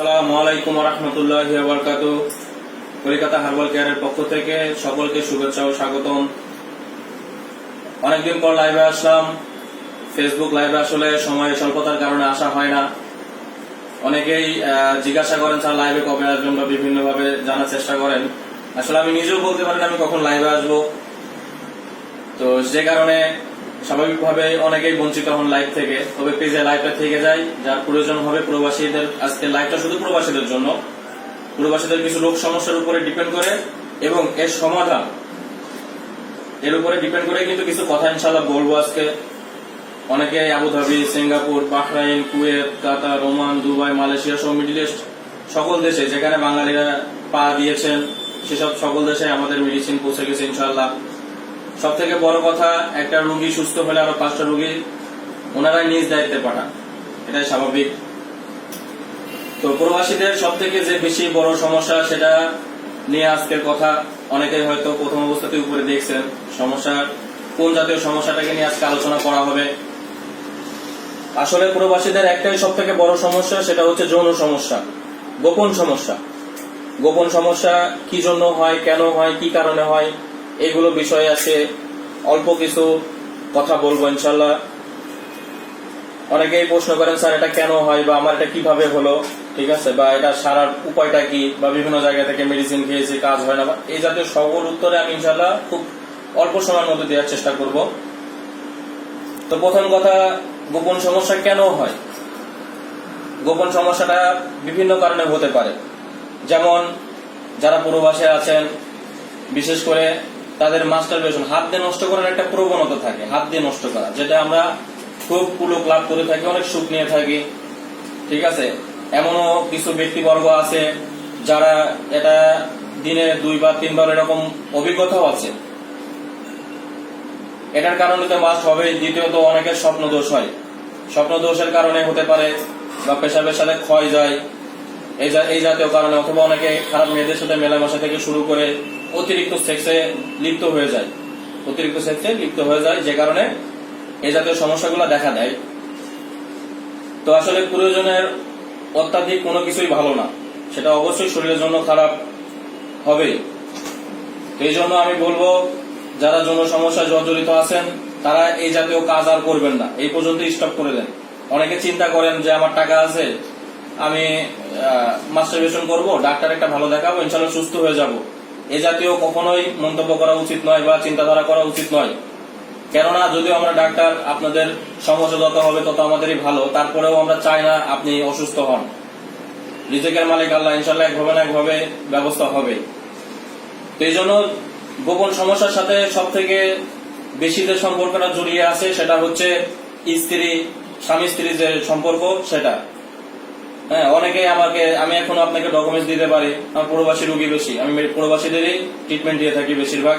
আসসালামু রহমতুল্লাহ কলিকাতা হার্বাল কেয়ারের পক্ষ থেকে সকলকে শুভেচ্ছা ও স্বাগতম। অনেকদিন পর লাইভে আসলাম। ফেসবুক লাইভে আসলে স্বল্পতার কারণে আসা হয় না। অনেকেই জিজ্ঞাসা করেন, স্যার লাইভে কবে আসবেন বা বিভিন্নভাবে জানার চেষ্টা করেন? আসলে আমি নিজেও বলতে পারি আমি কখন লাইভে আসব। তো যে কারণে স্বাভাবিকভাবে অনেকেই বঞ্চিত হন লাইভ থেকে, তবে পেজে লাইভটা থেকে যায়, যার প্রয়োজন হবে প্রবাসীদের, আজকে লাইভটা শুধু প্রবাসীদের জন্য। প্রবাসীদের কিছু লোক সমস্যার উপরে ডিপেন্ড করে, এবং এর সমাধান, এর উপরে ডিপেন্ড করে কিন্তু কিছু কথা ইনশাল্লাহ বলব আজকে। অনেকে Abu Dhabi, Singapore, Bahrain, Kuwait, Qatar, Oman, Dubai, Malaysia সহ মিডিল ইস্ট, সকল দেশে যেখানে বাঙালিরা পা দিয়েছেন, সেসব সকল দেশে আমাদের মেডিসিন পৌঁছে গেছে ইনশাল্লাহ সব থেকে বড় কথা, একটা রোগী সুস্থ হলে আরও পাঁচটা রোগী ওনারাই নিজ দায়িত্বে পাঠান। এটাই স্বাভাবিক। তো প্রবাসীদের সব থেকে যে বেশি বড় সমস্যা সেটা নিয়ে আজকের কথা অনেকেই হয়তো প্রথম অবস্থাতে উপরে দেখছেন। সমস্যার কোন জাতীয় সমস্যাটাকে নিয়ে আজকে আলোচনা করা হবে। আসলে প্রবাসীদের একটাই সব থেকে বড় সমস্যা, সেটা হচ্ছে যৌন সমস্যা, গোপন সমস্যা। গোপন সমস্যা কি জন্য হয়, কেন হয়, কি কারণে হয় এগুলো বিষয়ে আছে। অল্প কিছু কথা বলব ইনশাল্লাহ অনেকেই প্রশ্ন করেন, স্যার, এটা কেন হয় বা আমার এটা কীভাবে হলো? ঠিক আছে, বা এটা সারার উপায়টা কি? বা বিভিন্ন জায়গা থেকে মেডিসিন খেয়েছি, কাজ হয় না এই জাতীয় সকল উত্তরে আমি ইনশাল্লাহ খুব অল্প সময়ের মধ্যে দেওয়ার চেষ্টা করব। তো প্রথম কথা, গোপন সমস্যা কেন হয়? গোপন সমস্যাটা বিভিন্ন কারণে হতে পারে। যেমন, যারা প্রবাসে আছেন, বিশেষ করে তাদের মাস্টারবেশন হাত দিয়ে নষ্ট করার একটা প্রবণতা থাকে, হাত দিয়ে নষ্ট করা, যেটা আমরা খুব পুলক লাভ করে থাকি, অনেক সুখ নিয়ে থাকি, ঠিক আছে? এমনও কিছু ব্যক্তিবর্গ আছে যারা এটা দিনে দুইবার তিনবার এরকম অভিজ্ঞতাও আছে। এটার কারণে তো মাস্ট হবে, দ্বিতীয়ত অনেকের স্বপ্ন দোষ হয়। স্বপ্ন দোষের কারণে হতে পারে বা পেশাবের সাথে ক্ষয় যায় এই জাতীয় কারণে, অথবা অনেকে খারাপ মেয়েদের সাথে মেলামেশা থেকে শুরু করে অতিরিক্ত সেক্সে লিপ্ত হয়ে যায়। অতিরিক্ত সেক্সে লিপ্ত হয়ে যায়, যে কারণে এই জাতীয় সমস্যাগুলো দেখা দেয়। তো আসলে প্রয়োজনের অত্যাধিক কোনো কিছুই ভালো না। সেটা অবশ্যই শরীরের জন্য খারাপ হবেই তো এই জন্য আমি বলব, যারা যৌন সমস্যায় জর্জরিত আছেন, তারা এই জাতীয় কাজ আর করবেন না। এই পর্যন্ত স্টপ করে দেন। অনেকে চিন্তা করেন যে, আমার টাকা আছে, আমি মাস্টারবেশন করব, ডাক্তার একটা ভালো দেখাবো, ইনশাল্লাহ সুস্থ হয়ে যাব। এই জাতীয় কখনোই মন্তব্য করা উচিত নয় বা চিন্তাধারা করা উচিত নয়। কেননা, যদিও আমরা ডাক্তার, আপনাদের সমস্যা যত হবে তত আমাদেরই ভালো, তারপরেও আমরা চাই না আপনি অসুস্থ হন। রিজেকের মালিক আল্লাহ ইনশাল্লাহ একভাবে না একভাবে ব্যবস্থা হবে। তো এই জন্য গোপন সমস্যার সাথে সব থেকে বেশি যে সম্পর্কটা জড়িয়ে আছে, সেটা হচ্ছে স্ত্রী স্বামী স্ত্রী যে সম্পর্ক, সেটা। হ্যাঁ অনেকেই আমাকে, আমি এখন আপনাকে ডকুমেন্টস দিতে পারি। আমার প্রবাসী রুগী বেশি। আমি প্রবাসীদেরই ট্রিটমেন্ট দিয়ে থাকি বেশিরভাগ।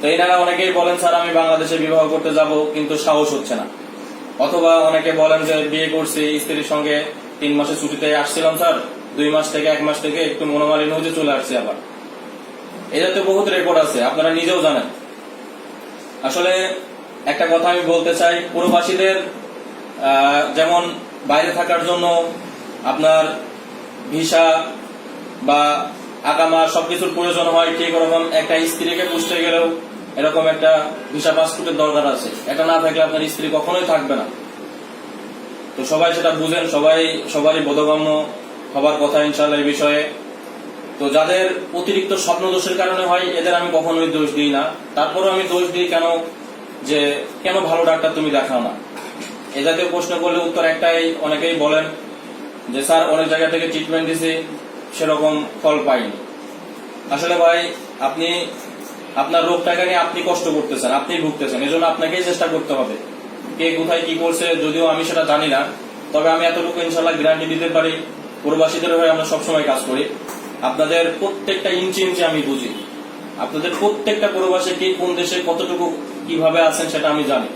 তো এনারা অনেকেই বলেন, স্যার, আমি বাংলাদেশে বিবাহ করতে যাব, কিন্তু সাহস হচ্ছে না। অথবা অনেকে বলেন যে, বিয়ে করছি, স্ত্রীর সঙ্গে তিন মাসের ছুটিতে আসছিলাম, স্যার। দুই মাস থেকে, এক মাস থেকে একটু মনোমালিন্য হয়ে চলে আসছি আবার। এই তো বহুত রেকর্ড আছে, আপনারা নিজেও জানেন। আসলে একটা কথা আমি বলতে চাই, প্রবাসীদের যেমন বাইরে থাকার জন্য আপনার ভিসা বা আকামা সবকিছুর প্রয়োজন হয় ঠিক ওরকম একটা স্ত্রীকে পুষতে গেলেও এরকম একটা ভিসা পাসপোর্টের দরকার আছে। এটা না থাকলে আপনার স্ত্রী কখনোই থাকবে না। তো সবাই সেটা বুঝেন, সবাই, সবারই বোধগম্য হবার কথা ইনশাল্লাহ এই বিষয়ে। তো যাদের অতিরিক্ত স্বপ্ন দোষের কারণে হয়, এদের আমি কখনোই দোষ দিই না। তারপরেও আমি দোষ দিই কেন? যে কেন ভালো ডাক্তার তুমি দেখাও না? এ জাতীয় প্রশ্ন করলে উত্তর একটাই, অনেকেই বলেন যে স্যার অনেক জায়গা থেকে ট্রিটমেন্ট দিছি, সেরকম ফল পাইনি। আসলে ভাই, আপনি আপনার রোগটাকে নিয়ে আপনি কষ্ট করতেছেন, আপনি ভুগতেছেন, এজন্য আপনাকেই চেষ্টা করতে হবে। কে কোথায় কি করছে, যদিও আমি সেটা জানি না, তবে আমি এতটুকু ইনশাল্লাহ গ্যারান্টি দিতে পারি, প্রবাসীদের হয়ে আমরা সবসময় কাজ করি। আপনাদের প্রত্যেকটা ইঞ্চি ইঞ্চি আমি বুঝি। আপনাদের প্রত্যেকটা প্রবাসী কি কোন দেশে কতটুকু কীভাবে আছেন সেটা আমি জানি।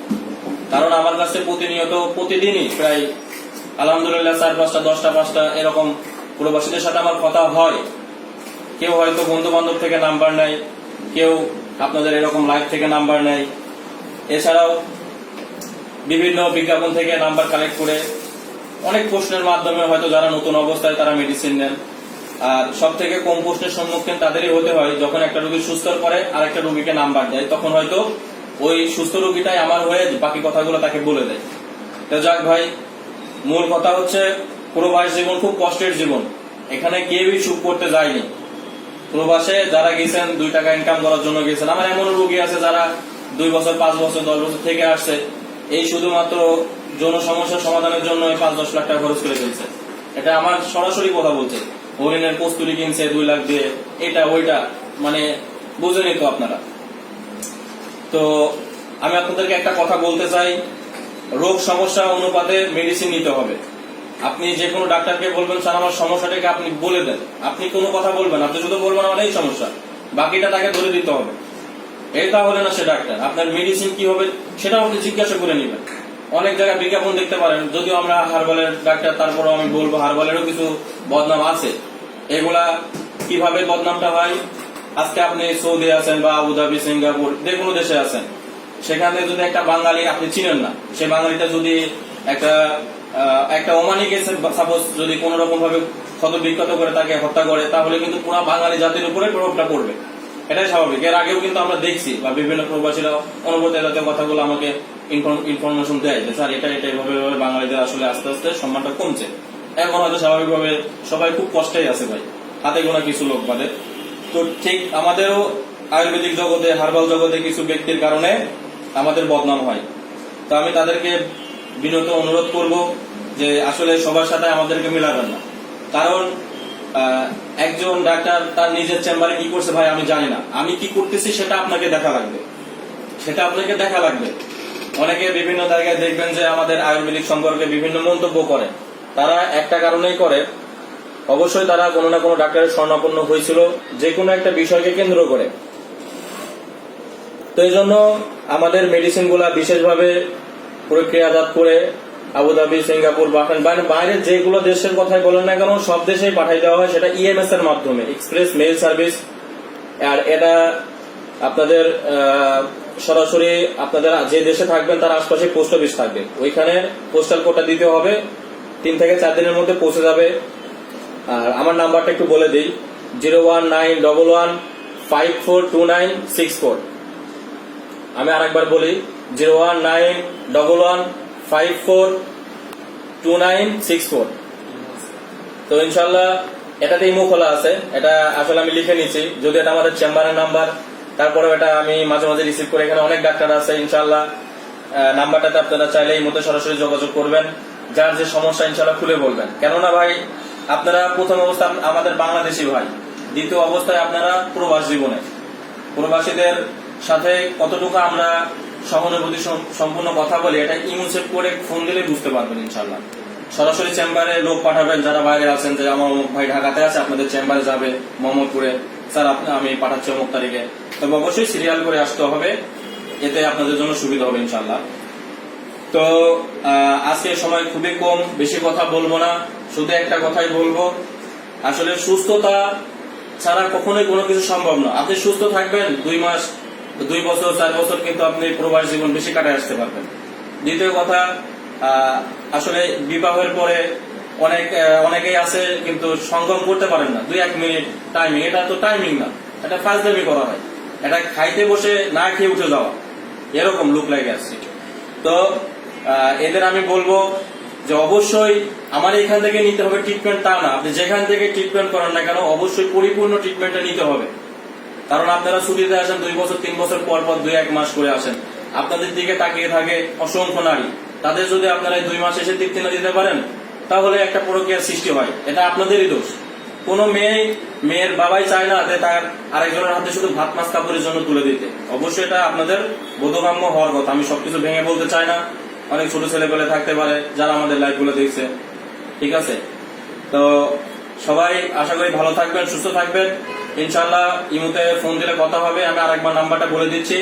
কারণ আমার কাছে প্রতিনিয়ত, প্রতিদিনই প্রায় আলহামদুলিল্লাহ চার পাঁচটা, দশটা, পাঁচটা, এরকম প্রবাসীদের সাথে আমার কথা হয়। কেউ হয়তো বন্ধু বান্ধব থেকে নাম্বার নেয়, কেউ আপনাদের এরকম লাইভ থেকে নাম্বার নেয়। এছাড়াও বিভিন্ন বিজ্ঞাপন থেকে নাম্বার কালেক্ট করে অনেক প্রশ্নের মাধ্যমে হয়তো যারা নতুন অবস্থায় তারা মেডিসিন নেন। আর সব থেকে কম প্রশ্নের সম্মুখীন তাদেরই হতে হয়, যখন একটা রোগী সুস্থ করে আর একটা রোগীকে নাম্বার দেয়, তখন হয়তো ওই সুস্থ রোগীটাই আমার হয়ে বাকি কথাগুলো তাকে বলে দেয়। তো যাক ভাই মূল কথা হচ্ছে প্রবাস জীবন খুব কষ্টের জীবন। এখানে কেউই সুখ করতে যায়নি। প্রবাসে যারা গেছেন, দুই টাকা ইনকাম করার জন্য গেছেন, আমার এমন রোগী আছে যারা দুই বছর, পাঁচ বছর, দশ বছর থেকে আসছে। এই শুধুমাত্র যৌন সমস্যার সমাধানের জন্য পাঁচ, দশ লাখ টাকা খরচ করে ফেলছে। এটা আমার সরাসরি কথা বলছে। হরিণের কস্তুরি কিনছে, দুই লাখ দিয়ে, এটা, ওইটা মানে বুঝেনি তো আপনারা। তো আমি আপনাদেরকে একটা কথা বলতে চাই। রোগ সমস্যা অনুপাতে মেডিসিন নিতে হবে। আপনি যে কোনো ডাক্তারকে বলবেন, স্যার, আমার সমস্যাটাকে আপনি বলে দেন। আপনি কোনো কথা বলবেন আপনি শুধু বলবেন, আমার এই সমস্যা। বাকিটা তাকে ধরে দিতে হবে। এই তাহলে না সে ডাক্তার। আপনার মেডিসিন কি হবে সেটাও আপনি জিজ্ঞাসা করে নেবেন। অনেক জায়গায় বিজ্ঞাপন দেখতে পারেন, যদিও আমরা হারবালের ডাক্তার, তারপরেও আমি বলব হারবালেরও কিছু বদনাম আছে। এগুলা কীভাবে বদনামটা হয়? আজকে আপনি সৌদি আছেন বা আবুধাবি, সিঙ্গাপুর, যে কোনো দেশে আছেন। সেখানে যদি একটা বাঙালি, আপনি চিনেন না সেই বাঙালিটা যদি একটা একটা ওমানিকে সাপোজ যদি কোন রকম ভাবে ক্ষত বিক্ষত করে তাকে হত্যা করে, তাহলে কিন্তু পুরো বাঙালি জাতির উপরে প্রভাবটা পড়বে। এটাই স্বাভাবিক। এর আগেও কিন্তু আমরা দেখছি, বা বিভিন্ন প্রবাসীরা অনুভূতি জাতীয় কথাগুলো আমাকে ইনফরমেশন দেয় যে, স্যার, এটা এটা এভাবে বাঙালিদের আসলে আস্তে আস্তে সম্মানটা কমছে। এখন হয়তো স্বাভাবিকভাবে সবাই খুব কষ্টেই আছে ভাই। হাতে গোনা কিছু লোক বাদে। তো ঠিক আমাদেরও আয়ুর্বেদিক জগতে, হার্বাল জগতে কিছু ব্যক্তির কারণে আমাদের বদনাম হয়। তো আমি তাদেরকে বিনত অনুরোধ করব যে আসলে সবার সাথে আমাদেরকে মিলাবেন না। কারণ একজন ডাক্তার তার নিজের চেম্বারে কি করছে ভাই আমি জানি না। আমি কি করতেছি সেটা আপনাকে দেখা লাগবে। সেটা আপনাকে দেখা লাগবে। অনেকে বিভিন্ন জায়গায় দেখবেন যে আমাদের আয়ুর্বেদিক সম্পর্কে বিভিন্ন মন্তব্য করে। তারা একটা কারণেই করে। অবশ্যই তারা কোনো না কোনো ডাক্তারের স্বর্ণাপন্ন হয়েছিল। যে কোনো একটা বিষয়কে কেন্দ্র করে। তো এই জন্য আমাদের মেডিসিনগুলা বিশেষভাবে প্রক্রিয়াজাত করে আবুধাবি, সিঙ্গাপুর বাহরাইন বাইরে যেগুলো দেশের কথাই বলেন না কেন, সব দেশেই পাঠাই দেওয়া হয়। সেটা ইএমএস এর মাধ্যমে। এক্সপ্রেস মেল সার্ভিস আর এটা আপনাদের সরাসরি আপনাদের যে দেশে থাকবেন, তার আশপাশে পোস্ট অফিস থাকবে। ওইখানে পোস্টাল কোডটা দিতে হবে। তিন থেকে চার দিনের মধ্যে পৌঁছে যাবে। আর আমার নাম্বারটা একটু বলে দিই। Zero one nine double one five four two nine six four. আমি আরেকবার বলি, zero one nine double one five four two nine six four. তো ইনশাল্লাহ এটাতে ইমো খোলা আছে। এটা আসলে আমি লিখে নিচ্ছি যদি এটা আমাদের চেম্বারের নাম্বার তারপরে এটা আমি মাঝে মাঝে রিসিভ করে। এখানে অনেক ডাক্তার আছে, ইনশাল্লাহ নাম্বারটাতে আপনারা চাইলে এই মধ্যে সরাসরি যোগাযোগ করবেন। যার যে সমস্যা, ইনশাল্লাহ খুলে বলবেন। কেননা ভাই, আপনারা প্রথম অবস্থা আমাদের বাংলাদেশি ভাই। দ্বিতীয় অবস্থায় আপনারা প্রবাস জীবনে। প্রবাসীদের সাথে কতটুকু আমরা সহানুভূতি সম- সম্পূর্ণ কথা বলি, এটা ইমোসেট করে ফোন দিলে বুঝতে পারবেন ইনশাল্লাহ সরাসরি চেম্বারে লোক পাঠাবেন, যারা বাইরে আছেন, যে আমার অমুক ভাই ঢাকাতে আছে, আপনাদের চেম্বারে যাবে মোহাম্মদপুরে। স্যার আমি পাঠাচ্ছি অমুক তারিখে। তবে অবশ্যই সিরিয়াল করে আসতে হবে, এতে আপনাদের জন্য সুবিধা হবে ইনশাল্লাহ তো আজকে সময় খুবই কম, বেশি কথা বলব না, শুধু একটা কথাই বলব। আসলে সুস্থতা ছাড়া কখনোই কোনো কিছু সম্ভব না। আপনি সুস্থ থাকবেন দুই মাস দুই বছর, চার বছর কিন্তু আপনি প্রবাস জীবন বেশি কাটায় আসতে পারবেন। দ্বিতীয় কথা আসলে বিবাহের পরে অনেক অনেকেই আছে কিন্তু সঙ্গম করতে পারেন না। দুই, এক মিনিট টাইমিং এটা তো টাইমিং না। এটা ফাজলামি করা হয়। এটা খাইতে বসে না খেয়ে উঠে যাওয়া। এরকম লুক লাগে আসছে তো এদের আমি বলব যে অবশ্যই আমার এখান থেকে নিতে হবে ট্রিটমেন্ট তা না। আপনি যেখান থেকে ট্রিটমেন্ট করেন না কেন, অবশ্যই পরিপূর্ণ ট্রিটমেন্টটা নিতে হবে। কারণ আপনারা ছুটিতে আসেন, দুই বছর, তিন বছর পর পর দুই এক মাস করে আসেন। আপনাদের দিকে তাকিয়ে থাকে অসংখ্য নারী। তাদের যদি আপনারা দুই মাস এসে তৃপ্তি না দিতে পারেন, তাহলে একটা প্রক্রিয়ার সৃষ্টি হয়। এটা আপনাদেরই দোষ। কোনো মেয়ে মেয়ের বাবাই চায় না যে তার আরেকজনের হাতে শুধু ভাত, মাছ, কাপড়ের জন্য তুলে দিতে। অবশ্যই এটা আপনাদের বোধগম্য হওয়ার কথা। আমি সবকিছু ভেঙে বলতে চাই না। অনেক ছোট ছেলে পেলে থাকতে পারে, যারা আমাদের লাইফগুলো দেখছে। ঠিক আছে? তো সবাই আশা করি ভালো থাকবেন, সুস্থ থাকবেন। ইনশাল্লাহ ইমুতে ফোন দিলে কথা হবে। আমি আরেকবার নাম্বারটা বলে দিচ্ছি।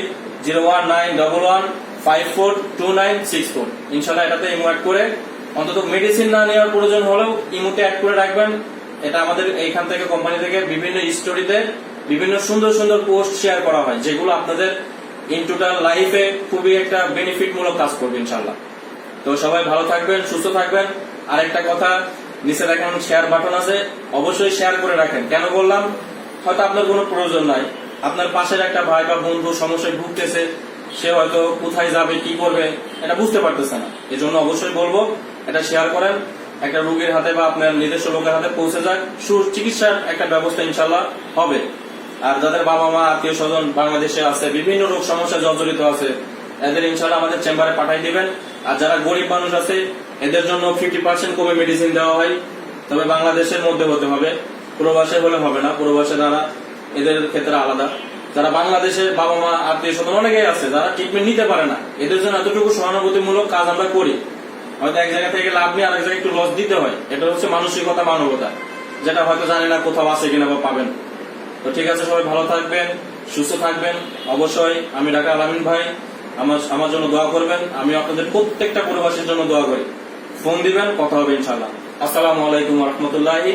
Zero one nine double one five four two nine six four. ইনশাল্লাহ এটাতে ইমো অ্যাড করে অন্তত মেডিসিন না নেওয়ার প্রয়োজন হলেও ইমুতে অ্যাড করে রাখবেন। এটা আমাদের এইখান থেকে কোম্পানি থেকে বিভিন্ন স্টোরিতে বিভিন্ন সুন্দর সুন্দর পোস্ট শেয়ার করা হয়, যেগুলো আপনাদের ইন টোটাল লাইফে খুবই একটা বেনিফিট মূলক কাজ করবে ইনশাল্লাহ তো সবাই ভালো থাকবেন, সুস্থ থাকবেন। আর একটা কথা নিচে দেখেন শেয়ার বাটন আছে। অবশ্যই শেয়ার করে রাখেন। কেন বললাম? হয়তো আপনার কোনো প্রয়োজন নাই। আপনার পাশের একটা ভাই বা বন্ধু সমস্যায় ভুগতেছে, সে হয়তো কোথায় যাবে, কি করবে, এটা বুঝতে পারতেছে না। এই জন্য অবশ্যই বলব, এটা শেয়ার করেন, একটা রোগীর হাতে বা আপনার নিজস্ব লোকের হাতে পৌঁছে যাক। সুচিকিৎসার একটা ব্যবস্থা ইনশাল্লাহ হবে। আর যাদের বাবা মা, আত্মীয় স্বজন বাংলাদেশে আছে, বিভিন্ন রোগ সমস্যা জর্জরিত আছে, এদের ইনশাল্লাহ আমাদের চেম্বারে পাঠাই দিবেন। আর যারা গরিব মানুষ আছে, এদের জন্য ফিফটি পার্সেন্ট কমে মেডিসিন দেওয়া হয়। তবে বাংলাদেশের মধ্যে হতে হবে। প্রবাসে বলে হবে না প্রবাসে যারা এদের ক্ষেত্রে আলাদা। যারা বাংলাদেশের বাবা মা, আত্মীয় স্বজন অনেকেই আছে, যারা ট্রিটমেন্ট নিতে পারে না, এদের জন্য এতটুকু সহানুভূতিমূলক কাজ আমরা করি। হয়তো এক জায়গা থেকে লাভ নিয়ে আরেক জায়গায় একটু লস দিতে হয়। এটা হচ্ছে মানসিকতা, মানবতা। যেটা হয়তো জানি না কোথাও আছে কিনা বা পাবেন। তো ঠিক আছে, সবাই ভালো থাকবেন, সুস্থ থাকবেন। অবশ্যই আমি ঢাকা আলামিন ভাই, আমার আমার জন্য দোয়া করবেন। আমি আপনাদের প্রত্যেকটা পরিবাসের জন্য দোয়া করি। ফোন দিবেন, কথা হবে ইনশাল্লাহ আসসালামু আলাইকুম রহমতুল্লাহি